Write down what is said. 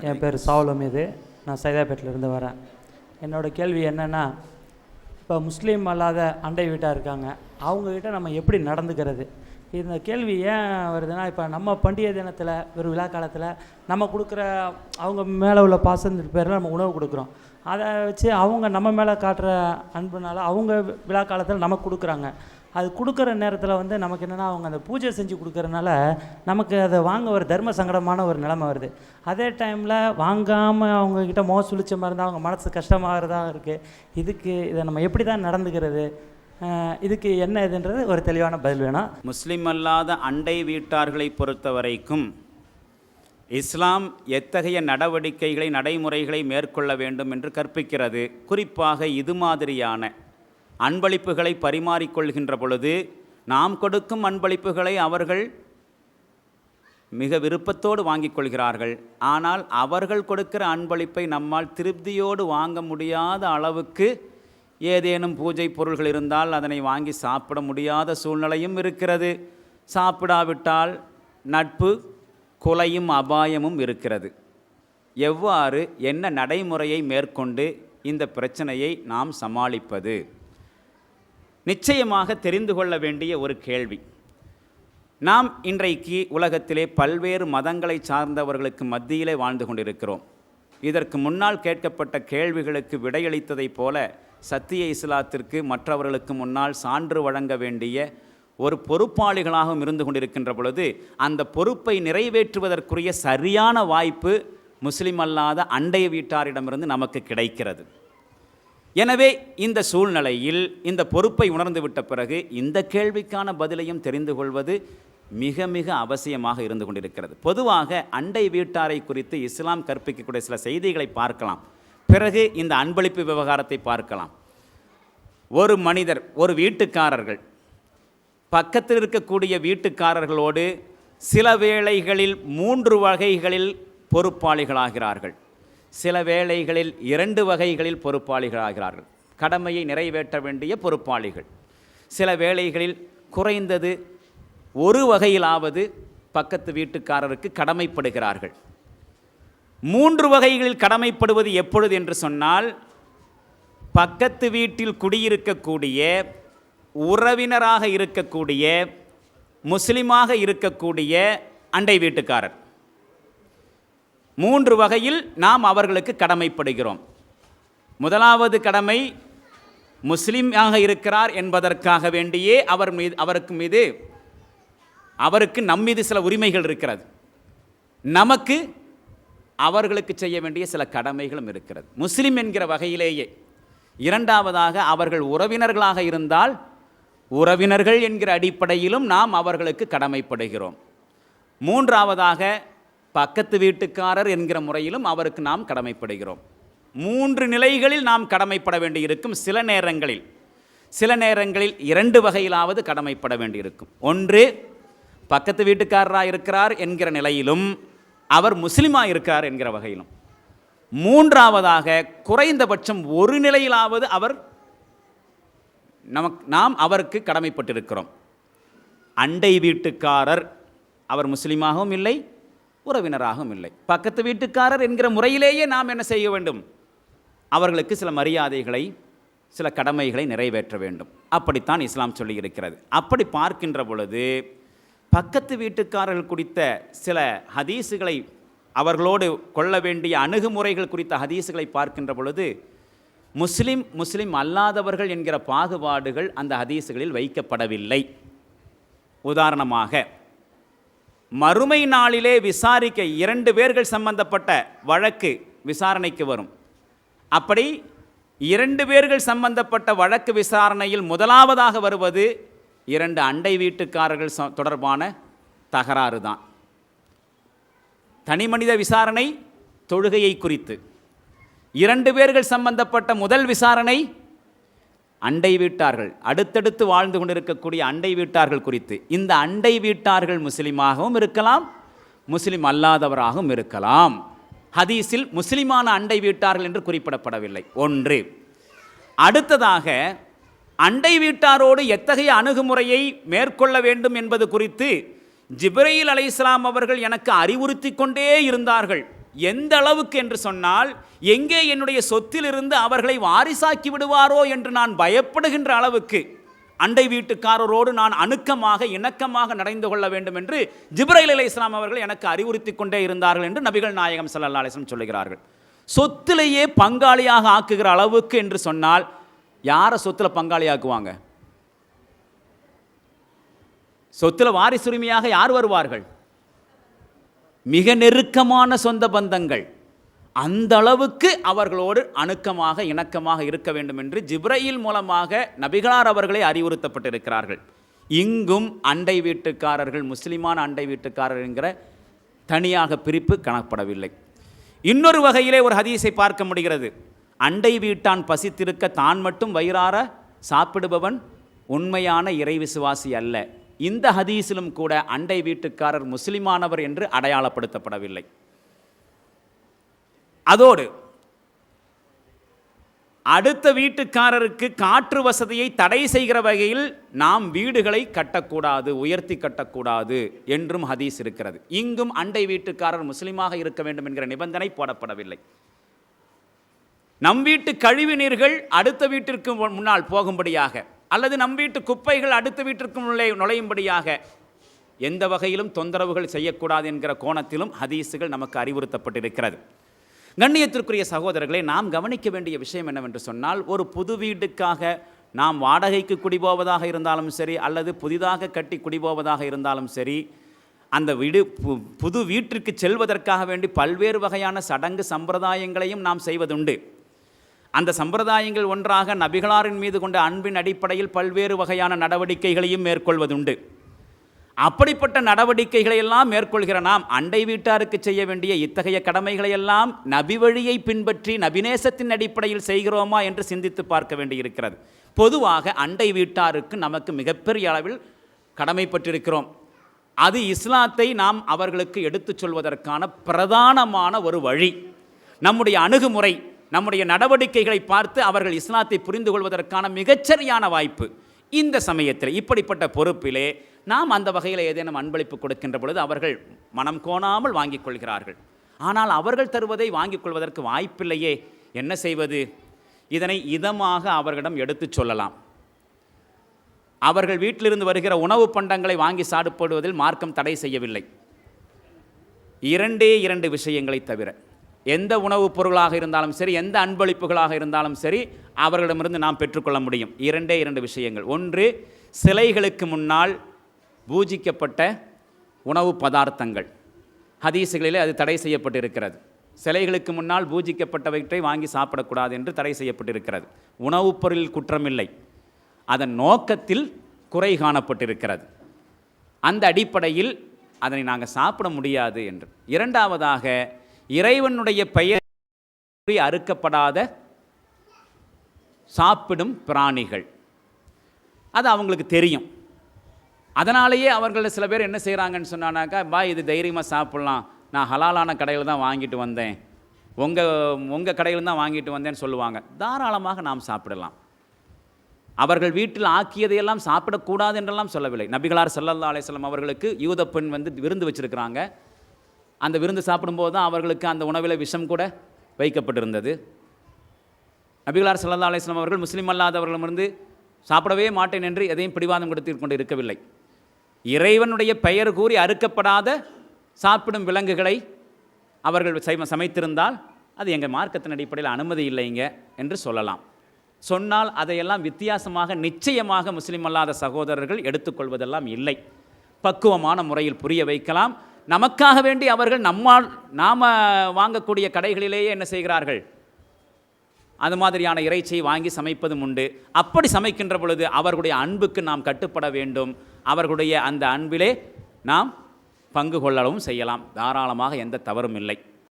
என் பேர் சாவலம் இது. நான் சைதாப்பேட்டிலேருந்து வரேன். என்னோட கேள்வி என்னென்னா இப்போ முஸ்லீம் அல்லாத அண்டை வீட்டாக இருக்காங்க. அவங்கக்கிட்ட நம்ம எப்படி நடந்துக்கிறது? இந்த கேள்வி ஏன் வருதுன்னா இப்போ நம்ம பண்டிகை தினத்தில் ஒரு விழா காலத்தில் நம்ம கொடுக்குற அவங்க மேலே உள்ள பாசத்தின் பேரில் நம்ம உணவு கொடுக்குறோம். அதை வச்சு அவங்க நம்ம மேலே காட்டுற அன்புனால அவங்க விழா காலத்தில் நமக்கு கொடுக்குறாங்க. அது கொடுக்குற நேரத்தில் வந்து நமக்கு என்னென்னா அவங்க அந்த பூஜை செஞ்சு கொடுக்குறனால நமக்கு அதை வாங்க ஒரு தர்ம சங்கடமான ஒரு நிலைமை வருது. அதே டைமில் வாங்காமல் அவங்கக்கிட்ட மோசொலிச்ச மாதிரி இருந்தால் அவங்க மனசு கஷ்டமாகிறதா இருக்குது இதுக்கு இதை நம்ம எப்படி தான் நடந்துக்கிறது இதுக்கு என்ன இதுன்றது ஒரு தெளிவான பதில் வேணும். முஸ்லீம் அல்லாத அண்டை வீட்டார்களை பொறுத்த வரைக்கும் இஸ்லாம் எத்தகைய நடவடிக்கைகளை நடைமுறைகளை மேற்கொள்ள வேண்டும் என்று கற்பிக்கிறது. குறிப்பாக இது மாதிரியான அன்பளிப்புகளை பரிமாறிக்கொள்கின்ற பொழுது நாம் கொடுக்கும் அன்பளிப்புகளை அவர்கள் மிக விருப்பத்தோடு வாங்கிக் கொள்கிறார்கள் ஆனால் அவர்கள் கொடுக்கிற அன்பளிப்பை நம்மால் திருப்தியோடு வாங்க முடியாத அளவுக்கு ஏதேனும் பூஜை பொருள்கள் இருந்தால் அதனை வாங்கி சாப்பிட முடியாத சூழ்நிலையும் இருக்கிறது. சாப்பிடாவிட்டால் நட்பு கொலையும் அபாயமும் இருக்கிறது. எவ்வாறு என்ன நடைமுறையை மேற்கொண்டு இந்த பிரச்சனையை நாம் சமாளிப்பது? நிச்சயமாக தெரிந்து கொள்ள வேண்டிய ஒரு கேள்வி. நாம் இன்றைக்கு உலகத்திலே பல்வேறு மதங்களை சார்ந்தவர்களுக்கு மத்தியிலே வாழ்ந்து கொண்டிருக்கிறோம். இதற்கு முன்னால் கேட்கப்பட்ட கேள்விகளுக்கு விடையளித்ததைப் போல சத்திய இஸ்லாத்திற்கு மற்றவர்களுக்கு முன்னால் சான்று வழங்க வேண்டிய ஒரு பொறுப்பாளிகளாகவும் இருந்து கொண்டிருக்கின்ற பொழுது அந்த பொறுப்பை நிறைவேற்றுவதற்குரிய சரியான வாய்ப்பு முஸ்லிம் அல்லாத அண்டை வீட்டாரிடமிருந்து நமக்கு கிடைக்கிறது. எனவே இந்த சூழ்நிலையில் இந்த பொறுப்பை உணர்ந்துவிட்ட பிறகு இந்த கேள்விக்கான பதிலையும் தெரிந்து கொள்வது மிக மிக அவசியமாக இருந்து கொண்டிருக்கிறது. பொதுவாக அண்டை வீட்டாரை குறித்து இஸ்லாம் கற்பிக்கக்கூடிய சில செய்திகளை பார்க்கலாம். பிறகு இந்த அன்பளிப்பு விவகாரத்தை பார்க்கலாம். ஒரு மனிதர் ஒரு வீட்டுக்காரர்கள் பக்கத்தில் இருக்கக்கூடிய வீட்டுக்காரர்களோடு சில வேளைகளில் மூன்று வகைகளில் பொறுப்பாளிகளாகிறார்கள். சில வேளைகளில் இரண்டு வகைகளில் பொறுப்பாளிகளாகிறார்கள். கடமையை நிறைவேற்ற வேண்டிய பொறுப்பாளிகள். சில வேளைகளில் குறைந்தது ஒரு வகையிலாவது பக்கத்து வீட்டுக்காரருக்கு கடமைப்படுகிறார்கள். மூன்று வகைகளில் கடமைப்படுவது எப்பொழுது என்று சொன்னால் பக்கத்து வீட்டில் குடியிருக்கக்கூடிய உறவினராக இருக்கக்கூடிய முஸ்லிமாக இருக்கக்கூடிய அண்டை வீட்டுக்காரர். மூன்று வகையில் நாம் அவர்களுக்கு கடமைப்படுகிறோம். முதலாவது கடமை முஸ்லீமாக இருக்கிறார் என்பதற்காக வேண்டியே அவர் மீது அவருக்கு மீது அவருக்கு நம்மீது சில உரிமைகள் இருக்கிறது. நமக்கு அவர்களுக்கு செய்ய வேண்டிய சில கடமைகளும் இருக்கிறது. முஸ்லீம் என்கிற வகையிலேயே இரண்டாவதாக அவர்கள் உறவினர்களாக இருந்தால் உறவினர்கள் என்கிற அடிப்படையிலும் நாம் அவர்களுக்கு கடமைப்படுகிறோம். மூன்றாவதாக பக்கத்து வீட்டுக்காரர் என்கிற முறையிலும் அவருக்கு நாம் கடமைப்படுகிறோம். மூன்று நிலைகளில் நாம் கடமைப்பட வேண்டியிருக்கும். சில நேரங்களில் சில நேரங்களில் இரண்டு வகையிலாவது கடமைப்பட வேண்டியிருக்கும். ஒன்று பக்கத்து வீட்டுக்காரராக இருக்கிறார் என்கிற நிலையிலும் அவர் முஸ்லீமாக இருக்கிறார் என்கிற வகையிலும். மூன்றாவதாக குறைந்தபட்சம் ஒரு நிலையிலாவது அவர் நமக்கு நாம் அவருக்கு கடமைப்பட்டிருக்கிறோம். அண்டை வீட்டுக்காரர் அவர் முஸ்லீமாகவும் இல்லை உறவினராகவும் இல்லை. பக்கத்து வீட்டுக்காரர் என்கிற முறையிலேயே நாம் என்ன செய்ய வேண்டும்? அவர்களுக்கு சில மரியாதைகளை சில கடமைகளை நிறைவேற்ற வேண்டும். அப்படித்தான் இஸ்லாம் சொல்லியிருக்கிறது. அப்படி பார்க்கின்ற பொழுது பக்கத்து வீட்டுக்காரர்கள் குறித்த சில ஹதீஸுகளை அவர்களோடு கொள்ள வேண்டிய அணுகுமுறைகள் குறித்த ஹதீஸுகளை பார்க்கின்ற பொழுது முஸ்லிம் முஸ்லிம் அல்லாதவர்கள் என்கிற பாகுபாடுகள் அந்த ஹதீஸுகளில் வைக்கப்படவில்லை. உதாரணமாக மறுமை நாளிலே விசாரிக்க இரண்டு பேர்கள் சம்பந்தப்பட்ட வழக்கு விசாரணைக்கு வரும். அப்படி இரண்டு பேர்கள் சம்பந்தப்பட்ட வழக்கு விசாரணையில் முதலாவதாக வருவது இரண்டு அண்டை வீட்டுக்காரர்கள் தொடர்பான தகராறு தான். தனிமனித விசாரணை தொழுகையை குறித்து. இரண்டு பேர்கள் சம்பந்தப்பட்ட முதல் விசாரணை அண்டை வீட்டார்கள் அடுத்தடுத்து வாழ்ந்து கொண்டிருக்கக்கூடிய அண்டை வீட்டார்கள் குறித்து. இந்த அண்டை வீட்டார்கள் முஸ்லிமாகவும் இருக்கலாம் முஸ்லீம் அல்லாதவராகவும் இருக்கலாம். ஹதீஸில் முஸ்லிமான அண்டை வீட்டார்கள் என்று குறிப்பிடப்படவில்லை. ஒன்று. அடுத்ததாக அண்டை வீட்டாரோடு எத்தகைய அணுகுமுறையை மேற்கொள்ள வேண்டும் என்பது குறித்து ஜிப்ரையில் அலை இஸ்லாம் அவர்கள் எனக்கு அறிவுறுத்தி கொண்டே இருந்தார்கள். எந்த அளவுக்கு என்று சொன்னால் எங்கே என்னுடைய சொத்திலிருந்து அவர்களை வாரிசாக்கி விடுவாரோ என்று நான் பயப்படுகின்ற அளவுக்கு அண்டை வீட்டுக்காரரோடு நான் அணுக்கமாக இணக்கமாக நடந்து கொள்ள வேண்டும் என்று ஜிப்ரைல் அலி இஸ்லாம் அவர்கள் எனக்கு அறிவுறுத்தி கொண்டே இருந்தார்கள் என்று நபிகள் நாயகம் சல்லா அலைஹி சொல்லுகிறார்கள். சொத்திலேயே பங்காளியாக ஆக்குகிற அளவுக்கு என்று சொன்னால் யாரை சொத்துல பங்காளியாக்குவாங்க சொத்தில் வாரிசுரிமையாக யார் வருவார்கள்? மிக நெருக்கமான சொந்த பந்தங்கள். அந்த அளவுக்கு அவர்களோடு அணுக்கமாக இணக்கமாக இருக்க வேண்டும் என்று ஜிப்ரையில் மூலமாக நபிகளார் அவர்களே அறிவுறுத்தப்பட்டிருக்கிறார்கள். இங்கும் அண்டை வீட்டுக்காரர்கள் முஸ்லிமான அண்டை வீட்டுக்காரர் என்கிற தனியாக பிரிப்பு காணப்படவில்லை. இன்னொரு வகையிலே ஒரு ஹதீஸை பார்க்க முடிகிறது. அண்டை வீட்டான் பசித்திருக்க தான் மட்டும் வயிறார சாப்பிடுபவன் உண்மையான இறை விசுவாசி அல்ல. இந்த ஹதீஸிலும் கூட அண்டை வீட்டுக்காரர் முஸ்லிமானவர் என்று அடையாளப்படுத்தப்படவில்லை. அதோடு அடுத்த வீட்டுக்காரருக்கு காற்று வசதியை தடை செய்கிற வகையில் நாம் வீடுகளை கட்டக்கூடாது உயர்த்தி கட்டக்கூடாது என்றும் ஹதீஸ் இருக்கிறது. இங்கும் அண்டை வீட்டுக்காரர் முஸ்லிமாக இருக்க வேண்டும் என்கிற நிபந்தனை போடப்படவில்லை. நம் வீட்டு கழிவு நீர்கள் அடுத்த வீட்டிற்கு முன்னால் போகும்படியாக அல்லது நம் வீட்டு குப்பைகள் அடுத்த வீட்டிற்கு உள்ளே நுழையும்படியாக எந்த வகையிலும் தொந்தரவுகள் செய்யக்கூடாது என்கிற கோணத்திலும் ஹதீஸுகள் நமக்கு அறிவுறுத்தப்பட்டிருக்கிறது. கண்ணியத்திற்குரிய சகோதரர்களை நாம் கவனிக்க வேண்டிய விஷயம் என்னவென்று சொன்னால் ஒரு புது வீட்டுக்காக நாம் வாடகைக்கு குடிபோவதாக இருந்தாலும் சரி அல்லது புதிதாக கட்டி குடிபோவதாக இருந்தாலும் சரி அந்த வீடு பு- புது வீட்டிற்கு செல்வதற்காக வேண்டி பல்வேறு வகையான சடங்கு சம்பிரதாயங்களையும் நாம் செய்வதுண்டு. அந்த சம்பிரதாயங்கள் ஒன்றாக நபிகளாரின் மீது கொண்ட அன்பின் அடிப்படையில் பல்வேறு வகையான நடவடிக்கைகளையும் மேற்கொள்வதுண்டு. அப்படிப்பட்ட நடவடிக்கைகளை எல்லாம் மேற்கொள்கிற நாம் அண்டை வீட்டாருக்கு செய்ய வேண்டிய இத்தகைய கடமைகளை எல்லாம் நபி வழியை பின்பற்றி நபிநேசத்தின் அடிப்படையில் செய்கிறோமா என்று சிந்தித்து பார்க்க வேண்டியிருக்கிறது. பொதுவாக அண்டை வீட்டாருக்கு நமக்கு மிகப்பெரிய அளவில் கடமைப்பட்டிருக்கிறோம். அது இஸ்லாத்தை நாம் அவர்களுக்கு எடுத்துச் சொல்வதற்கான பிரதானமான ஒரு வழி. நம்முடைய அணுகுமுறை நம்முடைய நடவடிக்கைகளை பார்த்து அவர்கள் இஸ்லாத்தை புரிந்து கொள்வதற்கான மிகச்சரியான வாய்ப்பு இந்த சமயத்தில். இப்படிப்பட்ட பொறுப்பிலே நாம் அந்த வகையில் ஏதேனும் அன்பளிப்பு கொடுக்கின்ற பொழுது அவர்கள் மனம் கோணாமல் வாங்கிக் கொள்கிறார்கள். ஆனால் அவர்கள் தருவதை வாங்கிக் கொள்வதற்கு வாய்ப்பில்லையே. என்ன செய்வது? இதனை இதமாக அவர்களிடம் எடுத்துச் சொல்லலாம். அவர்கள் வீட்டிலிருந்து வருகிற உணவு பண்டங்களை வாங்கி சாப்பிடுவதில் மார்க்கம் தடை செய்யவில்லை. இரண்டே இரண்டு விஷயங்களை தவிர. எந்த உணவுப் பொருளாக இருந்தாலும் சரி எந்த அன்பளிப்புகளாக இருந்தாலும் சரி அவர்களிடமிருந்து நாம் பெற்றுக்கொள்ள முடியும். இரண்டே இரண்டு விஷயங்கள். ஒன்று சிலைகளுக்கு முன்னால் பூஜிக்கப்பட்ட உணவு பதார்த்தங்கள். ஹதீசுகளிலே அது தடை செய்யப்பட்டிருக்கிறது. சிலைகளுக்கு முன்னால் பூஜிக்கப்பட்டவற்றை வாங்கி சாப்பிடக்கூடாது என்று தடை செய்யப்பட்டிருக்கிறது. உணவுப் பொருளில் குற்றமில்லை. அதன் நோக்கத்தில் குறை காணப்பட்டிருக்கிறது. அந்த அடிப்படையில் அதனை நாங்கள் சாப்பிட முடியாது என்று. இரண்டாவதாக இறைவனுடைய பெயர் அறுக்கப்படாத சாப்பிடும் பிராணிகள். அது அவங்களுக்கு தெரியும். அதனாலேயே அவர்கள் சில பேர் என்ன செய்கிறாங்கன்னு சொன்னானாக்கா பா இது தைரியமாக சாப்பிட்லாம். நான் ஹலாலான கடையில் தான் வாங்கிட்டு வந்தேன். உங்கள் உங்கள் கடையில் தான் வாங்கிட்டு வந்தேன்னு சொல்லுவாங்க. தாராளமாக நாம் சாப்பிடலாம். அவர்கள் வீட்டில் ஆக்கியதையெல்லாம் சாப்பிடக்கூடாது என்றெல்லாம் சொல்லவில்லை. நபிகளார் ஸல்லல்லாஹு அலைஹி அவர்களுக்கு யூத பெண் வந்து விருந்து வச்சிருக்கிறாங்க. அந்த விருந்து சாப்பிடும்போது தான் அவர்களுக்கு அந்த உணவில் விஷம் கூட வைக்கப்பட்டிருந்தது. நபிகளார் சல்லா அலிஸ்லாம் அவர்கள் முஸ்லீம் அல்லாதவர்களிடமிருந்து சாப்பிடவே மாட்டேன் என்று எதையும் பிடிவாதம் கொடுத்து கொண்டு இருக்கவில்லை. இறைவனுடைய பெயர் கூறி அறுக்கப்படாத சாப்பிடும் விலங்குகளை அவர்கள் சைம சமைத்திருந்தால் அது எங்கள் மார்க்கத்தின் அடிப்படையில் அனுமதி இல்லைங்க என்று சொல்லலாம். சொன்னால் அதையெல்லாம் வித்தியாசமாக நிச்சயமாக முஸ்லீம் அல்லாத சகோதரர்கள் எடுத்துக்கொள்வதெல்லாம் இல்லை. பக்குவமான முறையில் புரிய வைக்கலாம். நமக்காக வேண்டி அவர்கள் நம்மால் நாம் வாங்கக்கூடிய கடைகளிலேயே என்ன செய்கிறார்கள்? அது மாதிரியான இறைச்சியை வாங்கி சமைப்பதும் உண்டு. அப்படி சமைக்கின்ற பொழுது அவர்களுடைய அன்புக்கு நாம் கட்டுப்பட வேண்டும். அவர்களுடைய அந்த அன்பிலே நாம் பங்கு கொள்ளவும் செய்யலாம். தாராளமாக எந்த தவறும் இல்லை.